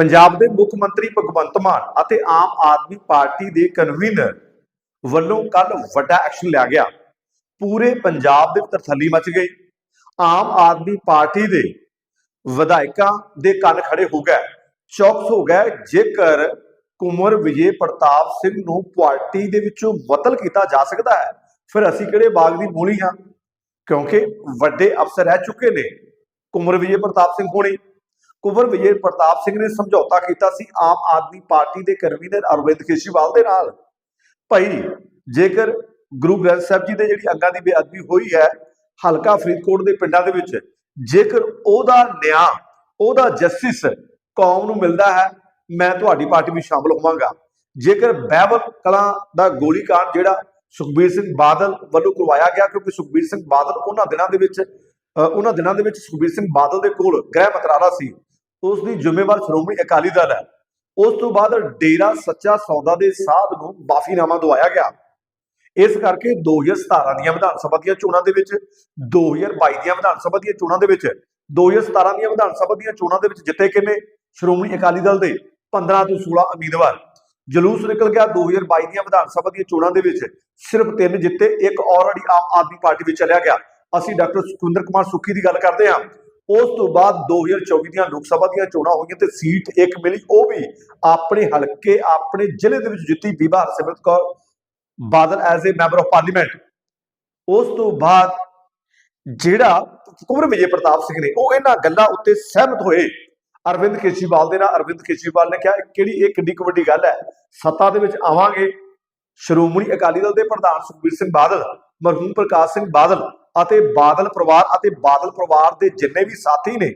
ਪੰਜਾਬ ਦੇ ਮੁੱਖ ਮੰਤਰੀ ਭਗਵੰਤ ਮਾਨ ਅਤੇ ਆਮ ਆਦਮੀ ਪਾਰਟੀ ਦੇ ਕਨਵੀਨਰ ਵੱਲੋਂ ਕੱਲ ਵੱਡਾ ਐਕਸ਼ਨ ਲਿਆ ਗਿਆ। ਪੂਰੇ ਪੰਜਾਬ ਦੇ ਤਰਥੱਲੀ ਥੱਲੀ ਮਚ ਗਈ। ਆਮ ਆਦਮੀ ਪਾਰਟੀ ਦੇ ਵਿਧਾਇਕਾਂ ਦੇ ਕੰਨ ਖੜੇ ਹੋ ਗਏ। ਚੌਕਸ ਹੋ ਗਏ। ਜੇਕਰ ਕੁਮਰ ਵਿਜੇ ਪ੍ਰਤਾਪ ਸਿੰਘ ਨੂੰ ਪਾਰਟੀ ਦੇ ਵਿੱਚੋਂ ਬਦਲ ਕੀਤਾ ਜਾ ਸਕਦਾ ਹੈ, ਫਿਰ ਅਸੀਂ ਕਿਹੜੇ ਬਾਗ ਦੀ ਮੂਲੀ ਹਾਂ? ਕਿਉਂਕਿ ਵੱਡੇ ਅਫਸਰ ਰਹਿ ਚੁੱਕੇ ਨੇ। ਕੁਮਰ ਵਿਜੇ ਪ੍ਰਤਾਪ ਸਿੰਘ ਹੋਣੀ। ਕੁਵਰ ਵਿਜੇ ਪ੍ਰਤਾਪ ਸਿੰਘ ਨੇ ਸਮਝੌਤਾ ਕੀਤਾ ਸੀ ਆਮ ਆਦਮੀ ਪਾਰਟੀ ਦੇ ਕਨਵੀਨਰ ਅਰਵਿੰਦ ਕੇਜਰੀਵਾਲ ਦੇ ਨਾਲ। ਭਾਈ, ਜੇਕਰ ਗੁਰੂ ਗ੍ਰੰਥ ਸਾਹਿਬ ਜੀ ਦੇ ਜਿਹੜੀ ਅੰਗਾਂ ਦੀ ਬੇਅਦਬੀ ਹੋਈ ਹੈ ਹਲਕਾ ਫਰੀਦਕੋਟ ਦੇ ਪਿੰਡਾਂ ਦੇ ਵਿੱਚ, ਜੇਕਰ ਉਹਦਾ ਨਿਆਂ, ਉਹਦਾ ਜਸਟਿਸ ਕੌਮ ਨੂੰ ਮਿਲਦਾ ਹੈ, ਮੈਂ ਤੁਹਾਡੀ ਪਾਰਟੀ ਵਿੱਚ ਸ਼ਾਮਲ ਹੋਵਾਂਗਾ। ਜੇਕਰ ਬਹਿਬਲ ਕਲਾਂ ਦਾ ਗੋਲੀਕਾਂਡ ਜਿਹੜਾ ਸੁਖਬੀਰ ਸਿੰਘ ਬਾਦਲ ਵੱਲੋਂ ਕਰਵਾਇਆ ਗਿਆ, ਕਿਉਂਕਿ ਸੁਖਬੀਰ ਸਿੰਘ ਬਾਦਲ ਉਹਨਾਂ ਦਿਨਾਂ ਦੇ ਵਿੱਚ ਉਹਨਾਂ ਦਿਨਾਂ ਦੇ ਵਿੱਚ ਸੁਖਬੀਰ ਸਿੰਘ ਬਾਦਲ ਦੇ ਕੋਲ ਗ੍ਰਹਿ ਮੰਤਰਾਲਾ ਸੀ ਉਸ ਦੀ ਜ਼ਿੰਮੇਵਾਰ ਸ਼੍ਰੋਮਣੀ ਅਕਾਲੀ ਦਲ ਹੈ। ਉਸ ਤੋਂ ਬਾਅਦ ਡੇਰਾ ਸੱਚਾ ਸੌਦਾ ਦੇ ਸਾਧ ਨੂੰ ਮਾਫੀਨਾਮਾ ਦਵਾਇਆ ਗਿਆ। ਇਸ ਕਰਕੇ 2017 ਦੀਆਂ ਵਿਧਾਨ ਸਭਾ ਦੀਆਂ ਚੋਣਾਂ ਦੇ ਵਿੱਚ 2022 ਦੀਆਂ ਵਿਧਾਨ ਸਭਾ ਦੀਆਂ ਚੋਣਾਂ ਦੇ ਵਿੱਚ 2017 ਦੀਆਂ ਵਿਧਾਨ ਸਭਾ ਦੀਆਂ ਚੋਣਾਂ ਦੇ ਵਿੱਚ ਜਿੱਤੇ ਕਿੰਨੇ? ਸ਼੍ਰੋਮਣੀ ਅਕਾਲੀ ਦਲ ਦੇ 15 ਤੋਂ 16 ਉਮੀਦਵਾਰ। ਜਲੂਸ ਨਿਕਲ ਗਿਆ 2022 ਦੀਆਂ ਵਿਧਾਨ ਸਭਾ ਦੀਆਂ ਚੋਣਾਂ ਦੇ ਵਿੱਚ। ਸਿਰਫ ਤਿੰਨ ਜਿੱਤੇ, ਇੱਕ ਆਲਰੇਡੀ ਆਮ ਆਦਮੀ ਪਾਰਟੀ ਵਿੱਚ ਚਲਿਆ ਗਿਆ। ਅਸੀਂ ਡਾਕਟਰ ਸੁਖਵਿੰਦਰ ਕੁਮਾਰ ਸੁੱਖੀ ਦੀ ਗੱਲ ਕਰਦੇ ਹਾਂ। ਉਸ ਤੋਂ ਬਾਅਦ 2024 ਦੀਆਂ ਲੋਕ ਸਭਾ ਦੀਆਂ ਚੋਣਾਂ ਹੋਈਆਂ ਤੇ ਸੀਟ ਇੱਕ ਮਿਲੀ, ਉਹ ਵੀ ਆਪਣੇ ਹਲਕੇ, ਆਪਣੇ ਜ਼ਿਲ੍ਹੇ ਦੇ ਵਿੱਚ ਜਿੱਤੀ Biba Harsimrat Kaur Badal as a member of parliament ਉਸ ਤੋਂ ਬਾਅਦ ਜਿਹੜਾ ਕੁਮਰ ਵਿਜੇ ਪ੍ਰਤਾਪ ਸਿੰਘ ਨੇ, ਉਹ ਇਹਨਾਂ ਗੱਲਾਂ ਉੱਤੇ ਸਹਿਮਤ ਹੋਏ। ਅਰਵਿੰਦ ਕੇਜਰੀਵਾਲ ਦੇ ਨਾਲ, ਅਰਵਿੰਦ ਕੇਜਰੀਵਾਲ ਨੇ ਕਿਹਾ, ਕਿਹੜੀ, ਇਹ ਕਿੱਡੀ ਕੁ ਵੱਡੀ ਗੱਲ ਹੈ? ਸੱਤਾ ਦੇ ਵਿੱਚ ਆਵਾਂਗੇ। ਸ਼੍ਰੋਮਣੀ ਅਕਾਲੀ ਦਲ ਦੇ ਪ੍ਰਧਾਨ ਸੁਖਬੀਰ ਸਿੰਘ ਬਾਦਲ, ਮਰਹੂਮ ਪ੍ਰਕਾਸ਼ ਸਿੰਘ ਬਾਦਲ ਅਤੇ ਬਾਦਲ ਪਰਿਵਾਰ ਅਤੇ ਬਾਦਲ ਪਰਿਵਾਰ ਦੇ ਜਿੰਨੇ ਵੀ ਸਾਥੀ ਨੇ,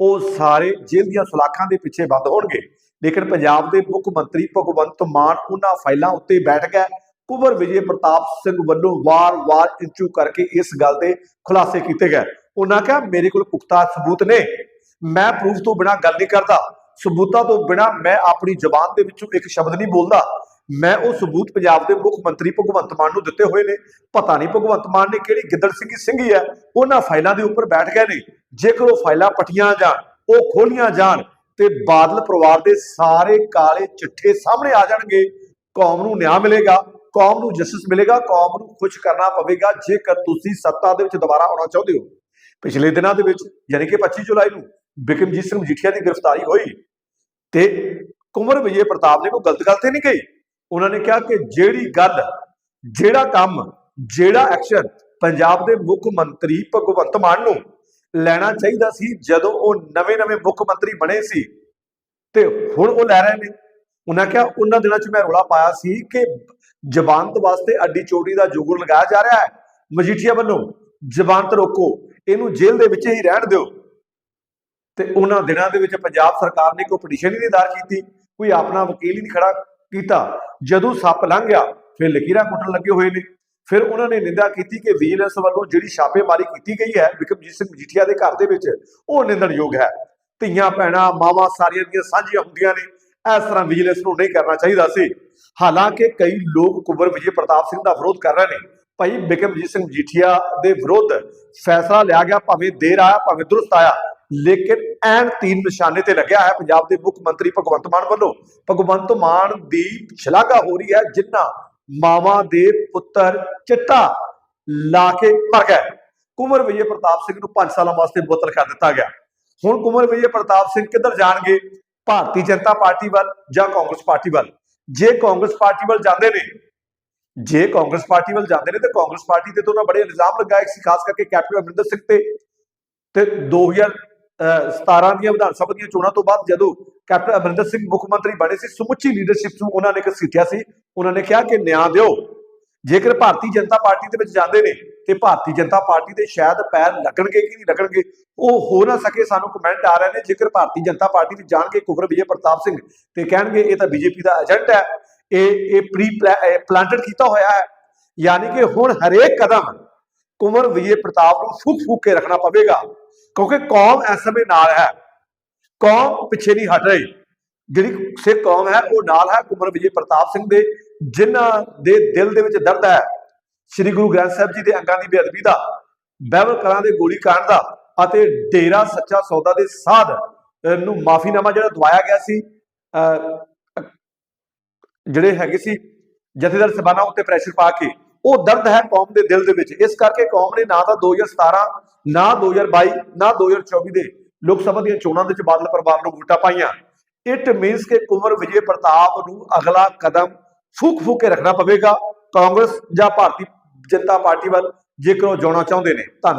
ਉਹ ਸਾਰੇ ਜੇਲ੍ਹ ਦੀਆਂ ਸਲਾਖਾਂ ਦੇ ਪਿੱਛੇ ਬੰਦ ਹੋਣਗੇ। ਲੇਕਿਨ ਪੰਜਾਬ ਦੇ ਮੁੱਖ ਮੰਤਰੀ ਭਗਵੰਤ ਮਾਨ ਉਹਨਾਂ ਫਾਈਲਾਂ ਉੱਤੇ ਬੈਠ ਗਏ ਕੁਬਰ ਵਿਜੇ ਪ੍ਰਤਾਪ ਸਿੰਘ ਵੱਲੋਂ ਵਾਰ-ਵਾਰ ਇੰਚੂ ਕਰਕੇ ਇਸ ਗੱਲ ਦੇ ਖੁਲਾਸੇ ਕੀਤੇ ਗਏ। ਉਹਨਾਂ ਕਿਹਾ, ਮੇਰੇ ਕੋਲ ਪੁਖਤਾ ਸਬੂਤ ਨੇ। ਮੈਂ ਪ੍ਰੂਫ ਤੋਂ ਬਿਨਾ ਗੱਲ ਨਹੀਂ ਕਰਦਾ। ਸਬੂਤਾਂ ਤੋਂ ਬਿਨਾ ਮੈਂ ਆਪਣੀ ਜ਼ੁਬਾਨ ਦੇ ਵਿੱਚੋਂ ਇੱਕ ਸ਼ਬਦ ਨਹੀਂ ਬੋਲਦਾ। ਮੈਂ ਉਹ ਸਬੂਤ ਪੰਜਾਬ ਦੇ ਮੁੱਖ ਮੰਤਰੀ ਭਗਵੰਤ ਮਾਨ ਨੂੰ ਦਿੱਤੇ ਹੋਏ ਨੇ। ਪਤਾ ਨਹੀਂ ਭਗਵੰਤ ਮਾਨ ਨੇ ਕਿਹੜੀ ਗਿੱਦੜ ਸਿੰਘੀ ਸਿੰਘੀ ਹੈ। ਉਹਨਾਂ ਫਾਈਲਾਂ ਦੇ ਉੱਪਰ ਬੈਠ ਗਏ ਨੇ। ਜੇਕਰ ਉਹ ਫਾਈਲਾਂ ਪਟੀਆਂ ਜਾਣ, ਉਹ ਖੋਲੀਆਂ ਜਾਣ, ਤੇ ਬਾਦਲ ਪਰਿਵਾਰ ਦੇ ਸਾਰੇ ਕਾਲੇ ਚਿੱਠੇ ਸਾਹਮਣੇ ਆ ਜਾਣਗੇ, ਕੌਮ ਨੂੰ ਨਿਆਂ ਮਿਲੇਗਾ, ਕੌਮ ਨੂੰ ਜਸਟਿਸ ਮਿਲੇਗਾ, ਕੌਮ ਨੂੰ ਖੁਸ਼ ਕਰਨਾ ਪਵੇਗਾ, ਜੇਕਰ ਤੁਸੀਂ ਸੱਤਾ ਦੇ ਵਿੱਚ ਦੁਬਾਰਾ ਆਉਣਾ ਚਾਹੁੰਦੇ ਹੋ। ਪਿਛਲੇ ਦਿਨਾਂ ਦੇ ਵਿੱਚ, ਯਾਨੀ ਕਿ 25 ਜੁਲਾਈ ਨੂੰ ਬਿਕਮਜੀਤ ਸਿੰਘ ਮਜੀਠੀਆ ਦੀ ਗ੍ਰਿਫਤਾਰੀ ਹੋਈ। ਤੇ ਕੁਮਰ ਵਿਜੇ ਪ੍ਰਤਾਪ ਨੇ ਕੋਈ ਗਲਤ ਗੱਲ ਤੇ ਨਹੀਂ ਕਹੀ? ਉਹਨਾਂ ਨੇ ਕਿਹਾ ਕਿ ਜਿਹੜੀ ਗੱਲ, ਜਿਹੜਾ ਕੰਮ, ਜਿਹੜਾ ਐਕਸ਼ਨ ਪੰਜਾਬ ਦੇ ਮੁੱਖ ਮੰਤਰੀ ਭਗਵੰਤ ਮਾਨ ਨੂੰ ਲੈਣਾ ਚਾਹੀਦਾ ਸੀ, ਜਦੋਂ ਉਹ ਨਵੇਂ-ਨਵੇਂ ਮੁੱਖ ਮੰਤਰੀ ਬਣੇ ਸੀ, ਤੇ ਹੁਣ ਉਹ ਲੈ ਰਹੇ ਨੇ। ਉਹਨਾਂ ਕਿਹਾ, ਉਹਨਾਂ ਦਿਨਾਂ 'ਚ ਮੈਂ ਰੋਲਾ ਪਾਇਆ ਸੀ ਕਿ ਜ਼ਮਾਨਤ ਵਾਸਤੇ ਅੱਡੀ ਚੋਟੀ ਦਾ ਜੁਗਰ ਲਗਾਇਆ ਜਾ ਰਿਹਾ ਹੈ। ਮਜੀਠੀਆ ਵੱਲੋਂ ਜ਼ਮਾਨਤ ਰੋਕੋ, ਇਹਨੂੰ ਜੇਲ੍ਹ ਦੇ ਵਿੱਚ ਹੀ ਰਹਿਣ ਦਿਓ। ਤੇ ਉਹਨਾਂ ਦਿਨਾਂ ਦੇ ਵਿੱਚ ਪੰਜਾਬ ਸਰਕਾਰ ਨੇ ਕੋਈ ਪਟੀਸ਼ਨ ਹੀ ਨਹੀਂ ਦਾਇਰ ਕੀਤੀ। ਕੋਈ ਆਪਣਾ ਵਕੀਲ ਹੀ ਨਹੀਂ ਖੜਾ। ਕੀਤਾ। ਜਦੋਂ ਸੱਪ ਲੰਘ ਗਿਆ, ਫਿਰ ਲਕੀਰਾਂ ਕੁੱਟਣ ਲੱਗੇ ਹੋਏ ਨੇ। ਫਿਰ ਉਹਨਾਂ ਨੇ ਨਿੰਦਾ ਕੀਤੀ ਕਿ ਵਿਜੀਲੈਂਸ ਵੱਲੋਂ ਜਿਹੜੀ ਛਾਪੇਮਾਰੀ ਕੀਤੀ ਗਈ ਹੈ, ਵਿਕਰਮਜੀਤ ਸਿੰਘ ਮਜੀਠੀਆ ਦੇ ਘਰ ਦੇ ਵਿੱਚ, ਉਹ ਨਿੰਦਣਯੋਗ ਹੈ। ਧੀਆਂ, ਭੈਣਾਂ, ਮਾਵਾਂ ਸਾਰੀਆਂ ਦੀਆਂ ਸਾਂਝੀਆਂ ਹੁੰਦੀਆਂ ਨੇ। ਇਸ ਤਰ੍ਹਾਂ ਵਿਜੀਲੈਂਸ ਨੂੰ ਨਹੀਂ ਕਰਨਾ ਚਾਹੀਦਾ ਸੀ। ਹਾਲਾਂਕਿ ਕਈ ਲੋਕ ਕੁਬਰ ਵਿਜੇ ਪ੍ਰਤਾਪ ਸਿੰਘ ਦਾ ਵਿਰੋਧ ਕਰ ਰਹੇ ਨੇ। ਭਾਈ ਬਿਕਰਮਜੀਤ ਸਿੰਘ ਮਜੀਠੀਆ ਦੇ ਵਿਰੁੱਧ ਫੈਸਲਾ ਲਿਆ ਗਿਆ, ਭਾਵੇਂ ਦੇਰ ਆਇਆ, ਭਾਵੇਂ ਦਰੁਸਤ ਆਇਆ। ਲੇਕਿਨ ਐਨ ਤੀਨ ਨਿਸ਼ਾਨੇ ਤੇ ਲੱਗਿਆ ਹੈ ਪੰਜਾਬ ਦੇ ਮੁੱਖ ਮੰਤਰੀ ਭਗਵੰਤ ਮਾਨ ਵੱਲੋਂ। ਭਗਵੰਤ ਮਾਨ ਦੀ ਸ਼ਲਾਘਾ ਹੋ ਰਹੀ ਹੈ, ਜਿੰਨਾ ਮਾਵਾਂ ਦੇ ਪੁੱਤਰ ਚਿੱਟਾ ਲਾ ਕੇ ਮਰ ਗਏ। ਕੁਮਰ ਵਿਜੇ ਪ੍ਰਤਾਪ ਸਿੰਘ ਨੂੰ 5 ਸਾਲਾਂ ਵਾਸਤੇ ਬੋਤਲ ਕਰ ਦਿੱਤਾ ਗਿਆ। ਹੁਣ ਕੁਮਰ ਵਿਜੇ ਪ੍ਰਤਾਪ ਸਿੰਘ ਕਿੱਧਰ ਜਾਣਗੇ? ਭਾਰਤੀ ਜਨਤਾ ਪਾਰਟੀ ਵੱਲ ਜਾਂ ਕਾਂਗਰਸ ਪਾਰਟੀ ਵੱਲ? ਜੇ ਕਾਂਗਰਸ ਪਾਰਟੀ ਵੱਲ ਜਾਂਦੇ ਨੇ, ਜੇ ਕਾਂਗਰਸ ਪਾਰਟੀ ਵੱਲ ਜਾਂਦੇ ਨੇ, ਤੇ ਕਾਂਗਰਸ ਪਾਰਟੀ ਤੇ ਤਾਂ ਉਹਨਾਂ ਬੜੇ ਇਲਜ਼ਾਮ ਲਗਾਏ ਸੀ, ਖਾਸ ਕਰਕੇ ਕੈਪਟਨ ਅਮਰਿੰਦਰ ਸਿੰਘ ਤੇ। ਤੇ 2017 ਦੀਆਂ ਵਿਧਾਨ ਸਭਾ ਦੀਆਂ ਚੋਣਾਂ ਤੋਂ ਬਾਅਦ ਜਦੋਂ ਕੈਪਟਨ ਅਮਰਿੰਦਰ ਸਿੰਘ ਮੁੱਖ ਮੰਤਰੀ ਬਣੇ ਸੀ, ਸਮੁੱਚੀ ਲੀਡਰਸ਼ਿਪ ਨੂੰ ਉਹਨਾਂ ਨੇ ਘਸੀਟਿਆ ਸੀ। ਉਹਨਾਂ ਨੇ ਕਿਹਾ ਕਿ ਨਿਆਂ ਦਿਓ। ਜੇਕਰ ਭਾਰਤੀ ਜਨਤਾ ਪਾਰਟੀ ਦੇ ਵਿੱਚ ਜਾਂਦੇ ਨੇ ਤੇ ਭਾਰਤੀ ਜਨਤਾ ਪਾਰਟੀ ਦੇ ਸ਼ਾਇਦ ਪੈਰ ਲੱਗਣਗੇ ਕਿ ਨਹੀਂ ਲੱਗਣਗੇ, ਉਹ ਹੋ ਨਾ ਸਕੇ ਸਾਨੂੰ ਕਮੈਂਟ ਆ ਰਹੇ ਨੇ। ਜੇਕਰ ਭਾਰਤੀ ਜਨਤਾ ਪਾਰਟੀ ਵਿੱਚ ਜਾਣਗੇ ਕੁਵਰ ਵਿਜੇ ਪ੍ਰਤਾਪ ਸਿੰਘ, ਤੇ ਕਹਿਣਗੇ, ਇਹ ਤਾਂ ਬੀਜੇਪੀ ਦਾ ਏਜੰਟ ਹੈ। ਇਹ ਇਹ ਪ੍ਰੀ ਪਲਾਂਟਡ ਕੀਤਾ ਹੋਇਆ ਹੈ। ਯਾਨੀ ਕਿ ਹੁਣ ਹਰੇਕ ਕਦਮ ਕੁਮਰ ਵਿਜੇ ਪ੍ਰਤਾਪ ਨੂੰ ਫੂਕ ਫੂਕ ਕੇ ਰੱਖਣਾ ਪਵੇਗਾ। ਕਿਉਂਕਿ ਕੌਮ ਇਸ ਸਮੇਂ ਨਾਲ ਹੈ। ਕੌਮ ਪਿੱਛੇ ਨਹੀਂ ਹਟ ਰਹੀ। ਜਿਹੜੀ ਸਿੱਖ ਕੌਮ ਹੈ ਉਹ ਨਾਲ ਹੈ ਕੁਮਰ ਵਿਜੇ ਪ੍ਰਤਾਪ ਸਿੰਘ ਦੇ ਜਿਨ੍ਹਾਂ ਦੇ ਦਿਲ ਦੇ ਵਿੱਚ ਦਰਦ ਹੈ। ਸ੍ਰੀ ਗੁਰੂ ਗ੍ਰੰਥ ਸਾਹਿਬ ਜੀ ਦੇ ਅੰਗਾਂ ਦੀ ਬੇਅਦਬੀ ਦਾ ਬਹਿਬਲ ਕਲਾਂ ਦੇ ਗੋਲੀ ਕਾਂਡ ਦਾ ਅਤੇ ਡੇਰਾ ਸੱਚਾ ਸੌਦਾ ਦੇ ਸਾਧ ਨੂੰ ਮਾਫੀਨਾਮਾ ਜਿਹੜਾ ਦਵਾਇਆ ਗਿਆ ਸੀ ਅਹ, ਜਿਹੜੇ ਹੈਗੇ ਸੀ ਜਥੇਦਾਰ ਸਬਾਨਾ ਉੱਤੇ ਪ੍ਰੈਸ਼ਰ ਪਾ ਕੇ ਉਹ ਦਰਦ ਹੈ ਕੌਮ ਦੇ ਦਿਲ ਦੇ ਵਿੱਚ। ਇਸ ਕਰਕੇ ਕੌਮ ਨੇ ਨਾ ਤਾਂ 2017 ਨਾ 2022 ਨਾ 2024 ਦੇ ਲੋਕ ਸਭਾ ਦੀਆਂ ਚੋਣਾਂ ਦੇ ਵਿੱਚ ਬਾਦਲ ਪਰਿਵਾਰ ਨੂੰ ਵੋਟਾਂ ਪਾਈਆਂ। ਇਟ ਮੀਨਸ ਕਿ ਕੁੰਵਰ ਵਿਜੇ ਪ੍ਰਤਾਪ ਨੂੰ ਅਗਲਾ ਕਦਮ ਫੂਕ ਫੂਕ ਕੇ ਰੱਖਣਾ ਪਵੇਗਾ। ਕਾਂਗਰਸ ਜਾਂ ਭਾਰਤੀ ਜਨਤਾ ਪਾਰਟੀ ਵੱਲ ਜੇਕਰ ਉਹ ਜਾਣਾ ਚਾਹੁੰਦੇ ਨੇ। ਧੰਨਵਾਦ।